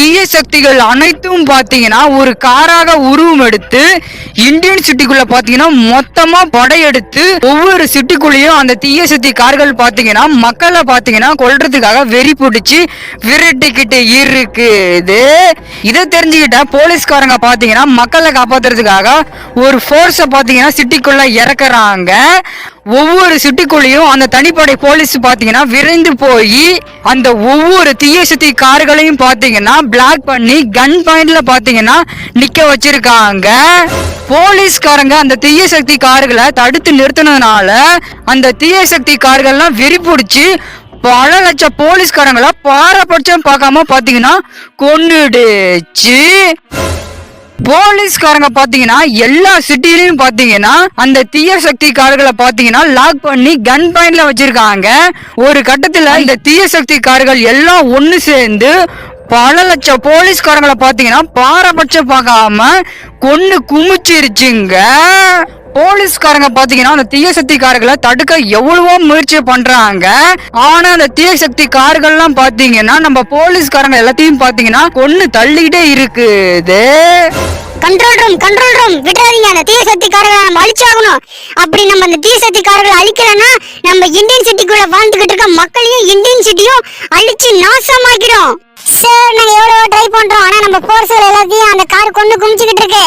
தீய சக்திகள் அனைத்தும் பார்த்தீங்கன்னா ஒரு காராக உருவம் எடுத்து இந்தியன் சிட்டிக்குள்ள பார்த்தீங்கன்னா மொத்தமா படையெடுத்து ஒவ்வொரு சிட்டிக்குள்ளேயும் அந்த தீய சக்தி கார்கள் பார்த்தீங்கன்னா மக்களை பார்த்தீங்கன்னா கொல்றதுக்காக வெறி பிடிச்சி விரட்டிக்கிட்டு இருக்குது. இதை தெரிஞ்சுக்கிட்ட போலீஸ்காரங்க பார்த்தீங்கன்னா மக்களை காப்பாத்துறதுக்காக ஒரு ஃபோர்ஸை பார்த்தீங்கன்னா சிட்டிக்குள்ள இறக்குறாங்க. ஒவ்வொரு சிட்டிக்குள்ளேயும் அந்த தனிப்படை போலீஸ் பார்த்தீங்கன்னா விரைந்து போய் அந்த ஒவ்வொரு தீய சுத்தி கார்களையும் பார்த்தீங்கன்னா பிளாக் பண்ணி கன் பாயிண்ட்ல பார்த்தீங்கன்னா நிக்க வச்சிருக்காங்க. போலீஸ்காரங்க அந்த தீய சக்தி கார்களை தடுத்து நிறுத்தினதுனால அந்த தீய சக்தி கார்கள்லாம் வெறி பல லட்சம் போலீஸ்காரங்களை பாரபட்சம் பார்க்காம பார்த்தீங்கன்னா கொன்னுடுச்சு. போலீஸ்காரங்க பாத்தீங்கன்னா எல்லா சிட்டிலையும் பாத்தீங்கன்னா அந்த தீய சக்தி கார்களை பாத்தீங்கன்னா லாக் பண்ணி கன் பாயிண்ட்ல வச்சிருக்காங்க. ஒரு கட்டத்துல இந்த தீய சக்தி கார்கள் எல்லாம் ஒண்ணு சேர்ந்து பல லட்சம் போலீஸ்காரங்களை பாத்தீங்கன்னா பாரபட்சம் பார்க்காம கொன்னு குமிச்சிருச்சுங்க. போலீஸ்காரங்க பாத்தீங்கன்னா அந்த தீய சக்தி கார்களை தடுக்க எவ்வளவோ முயற்சி பண்றாங்க. ஆனா அந்த தீய சக்தி கார்கள்லாம் பாத்தீங்கன்னா நம்ம போலீஸ்காரங்க எல்லாத்தையும் பாத்தீங்கன்னா கொன்னு தள்ளிக்கிட்டே இருக்குது. கண்ட்ரோல் ரூம் கண்ட்ரோல் ரூம் விட்டுறாதீங்க. அந்த தீய சக்திக்காரர்களை நம்ம அழிச்சாகணும். அப்படி நம்ம அந்த தீய சக்திக்காரர்களை அழிக்கலன்னா நம்ம இந்தியன் சிட்டிக்குள்ள வாழ்ந்துகிட்டு இருக்க மக்களையும் இந்தியன் சிட்டியும் அழிச்சு நாசமாக்கிடும். சார் நாங்க எவ்வளவோ ட்ரை பண்றோம். ஆனா நம்ம போர்ஸ்கள் எல்லாத்தையும் அந்த கார் கொண்டு குமிச்சுக்கிட்டு இருக்கு.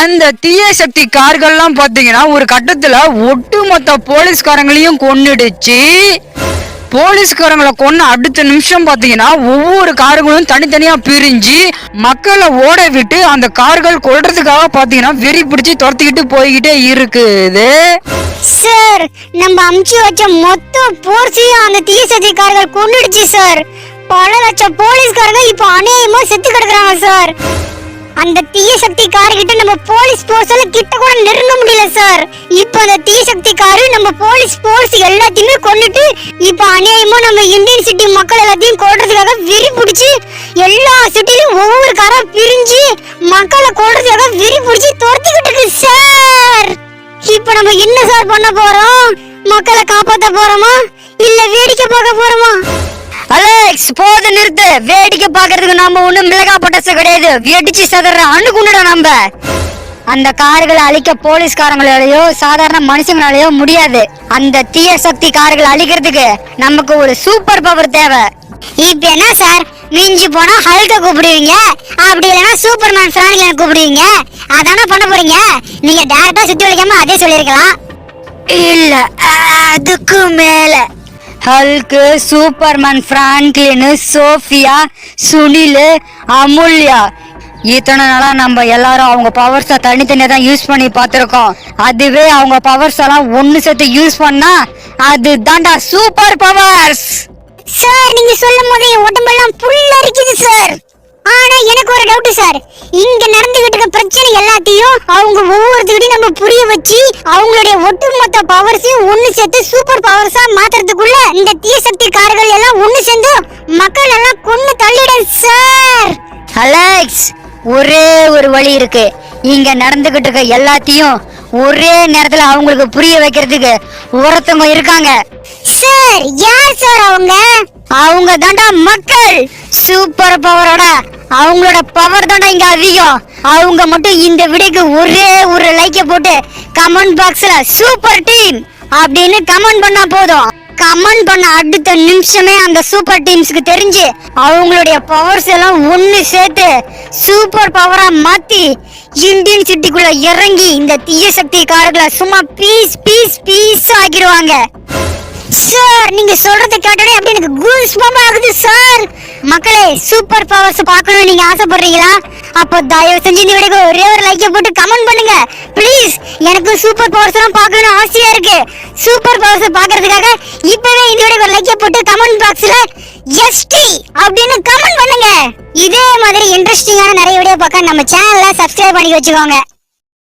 அந்த தீய சக்தி கார்கள்லாம் பாத்தீங்கன்னா ஒரு கட்டத்துல ஒட்டுமொத்த போலீஸ்காரங்களையும் கொன்னுடுச்சு. போலீஸ்காரங்களை கொன்ன அடுத்த நிமிஷம் பாத்தீங்கன்னா ஒவ்வொரு கார்களும் தனித்தனியா பிரிஞ்சு மக்களை ஓட விட்டு அந்த கார்கள் கொல்றதுக்காக பாத்தீங்கன்னா வெறி பிடிச்சு துரத்திக்கிட்டு போய்கிட்டே இருக்குது. சார் நம்ம அமுச்சு வச்ச மொத்த போர்ஸையும் அந்த தீய சக்திக்காரர்கள் கொண்டுடுச்சு சார் பல லட்சம் போலீஸ்காரங்க இப்போ அநேகமா செத்து கிடக்குறாங்க சார். அந்த தீய சக்தி கிட்ட நம்ம போலீஸ் போர்ஸால கிட்ட கூட நெருங்க முடியல சார். இப்போ அந்த தீய சக்தி காரு நம்ம போலீஸ் போர்ஸ் எல்லாத்தையுமே கொண்டுட்டு இப்போ அநியாயமா நம்ம இந்தியன் சிட்டி மக்கள் எல்லாத்தையும் கொல்றதுக்காக வெறி பிடிச்சி எல்லா சிட்டிலையும் ஒவ்வொரு காரா பிரிஞ்சு மக்களை கொல்றதுக்காக வெறி பிடிச்சி துரத்திக்கிட்டு இருக்கு சார். இப்போ நம்ம என்ன சார் பண்ண போறோம்? மக்களை காப்பாத்த போறோமா? இல்ல வேடிக்கை பார்க்க போறோமா? அலெக்ஸ் போத நிறுத்து. வேடிக்கை பார்க்கறதுக்கு நாம ஒண்ணும் மிளகா பட்டாசு கிடையாது. வெடிச்சு சதற அணுகுண்டா நம்ம அந்த கார்களை அழிக்க போலீஸ்காரங்களாலேயோ சாதாரண மனுஷங்களாலேயோ முடியாது. அந்த தீய சக்தி கார்களை அழிக்கிறதுக்கு நமக்கு ஒரு சூப்பர் பவர் தேவை. இப்ப என்ன சார்? மிஞ்சி போனா ஹல்க கூப்பிடுவீங்க? அப்படி இல்லைன்னா சூப்பர்மேன் பிராணிகளை கூப்பிடுவீங்க? அதானே பண்ண போறீங்க? நீங்க டேரக்டா சுத்தி வளைக்காம அதே சொல்லிருக்கலாம் இல்ல அதுக்கு மேல. Hulk Superman Franklin Sophia Sunil Amulya. இத்தனை நாளா நம்ம எல்லாரும் அவங்க பவர்ஸை தனித்தனியா தான் யூஸ் பண்ணி பார்த்துருக்கோம். அதுவே அவங்க பவர்ஸ் எல்லாம் ஒன்னு சேர்த்து யூஸ் பண்ணா அது தாண்டா சூப்பர் பவர்ஸ் சார் நீங்க சொல்லும் போதே என் உடம்பெல்லாம் புல்ல இருக்குது சார் ஆனா எனக்கு ஒரு டவுட் சார் இங்க நடந்த எல்லாத்தையும் அவங்க ஒவ்வொருத்தருடையும் நம்ம புரிய வச்சு அவங்களுடைய ஒட்டுமொத்த பவர்ஸையும் ஒண்ணு சேர்த்து சூப்பர் பவர்ஸா மாத்துறதுக்குள்ள இந்த தீசக்தி கார்கள் எல்லாம் ஒண்ணு சேர்ந்து மக்கள் எல்லாம் கொண்டு தள்ளிடும் சார் அலெக்ஸ் ஒரே ஒரு வழி இருக்கு. இங்க நடந்துகிட்டு இருக்க எல்லாத்தையும் ஒரே நேரத்துல அவங்களுக்கு புரிய வைக்கிறதுக்கு ஒருத்தவங்க இருக்காங்க. சார் யார் சார் அவங்க? அவங்க தாண்டா மக்கள். சூப்பர் பவரோட அவங்களோட பவர் தாண்டா இங்க அதிகம். அவங்க மட்டும் இந்த விடைக்கு ஒரே ஒரு லைக்க போட்டு கமெண்ட் பாக்ஸ்ல சூப்பர் டீம் அப்படின்னு கமெண்ட் பண்ணா போதும். கமெண்ட் பண்ண அடுத்த நிமிஷமே அந்த சூப்பர் டீம்ஸ்க்கு தெரிஞ்சு அவங்களுடைய பவர்ஸ் எல்லாம் ஒன்று சேர்த்து சூப்பர் பவரா மாத்தி இந்தியன் சிட்டிக்குள்ள இறங்கி இந்த தீய சக்தி காரர்களை சும்மா பீஸ் பீஸ் பீஸ் ஆக்கிடுவாங்க. சார் நீங்க சொல்றதை கேட்டோடனே அப்படி எனக்கு கூஸ் பம்ப் ஆகுது சார் மக்களே சூப்பர் பவர்ஸ் பார்க்கணும்னு நீங்க ஆசைப்படுறீங்களா? அப்போ தயவு செஞ்சு இந்த வீடியோக்கு ஒரே ஒரு லைக்கை போட்டு கமெண்ட் பண்ணுங்க. ப்ளீஸ் எனக்கு சூப்பர் பவர்ஸ் எல்லாம் பார்க்கணும்னு ஆசையா இருக்கு. சூப்பர் பவர்ஸ் பார்க்கறதுக்காக இப்பவே இந்த வீடியோக்கு ஒரு லைக்கை போட்டு கமெண்ட் பாக்ஸ்ல எஸ்டி அப்படின்னு கமெண்ட் பண்ணுங்க. இதே மாதிரி இன்ட்ரெஸ்டிங்கான நிறைய வீடியோ பார்க்க நம்ம சேனலை சப்ஸ்கிரைப் பண்ணி வச்சுக்கோங்க.